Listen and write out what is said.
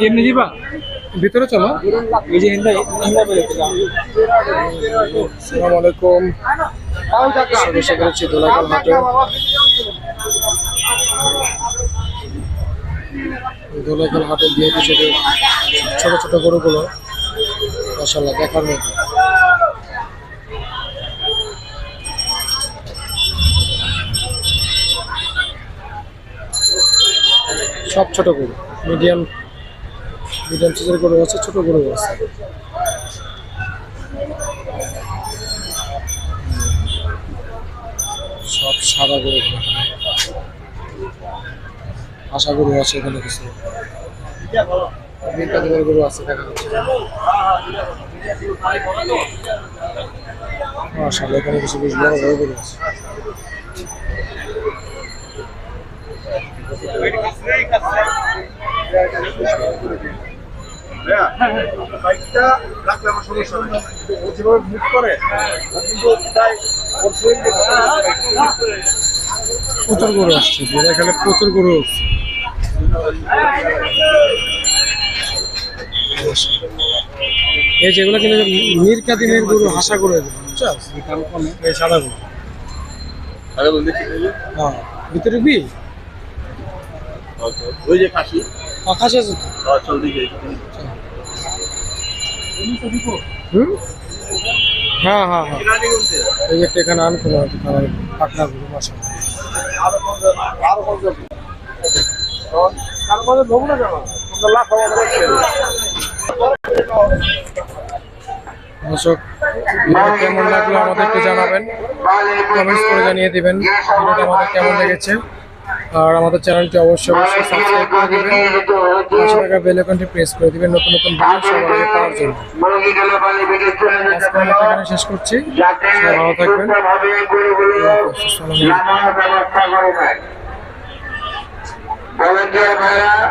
যেমনি যাবা ভিতরে চলো। আলাইকুম। সদস্য করেছি দোলাকাল হাটে। দোলাকাল ছোট ছোট গরুগুলো মাসাল্লাহ দেখার মতো। সব ছোট গরু। মিডিয়াম মিডিয়াম সাইজের গরু আছে, ছোট গরু আছে। সব সাদা গরু। আশা গরু আছে এখানে কিছু। গরু আছে, দেখা যাচ্ছে। এখানে কিছু বেশ বড় বড় গরু আছে। বাইকটা রাখলে আমার সমস্যা নেই। ও যেভাবে মুখ করে কিন্তু তাই প্রচুর গরু আসছে এখানে প্রচুর গরু এই যেগুলো কিন্তু মিরকা দিনের গরু হাসা গরু এই সাদা গরু। হ্যাঁ ভিতরে বি ওই যে কাশি আকাশ হ্যাঁ হ্যাঁ হ্যাঁ। আরও পঞ্চাশ আরও পঞ্চাশ তার মধ্যে ধরবো না কেন তোমরা লাখ হওয়া দর্শক কেমন লাগল আমাদেরকে জানাবেন। কমেন্টস করে জানিয়ে দিবেন। ভিডিওটা আমাদের কেমন লেগেছে? আর আমাদের চ্যানেলটি অবশ্যই অবশ্যই সাবস্ক্রাইব করে দিবেন। পাশে থাকা বেল আইকনটি প্রেস করে দিবেন নতুন নতুন ভিডিও সবার আগে পাওয়ার জন্য। আজকে এখানে শেষ করছি। সবাই ভালো থাকবেন। আসসালামু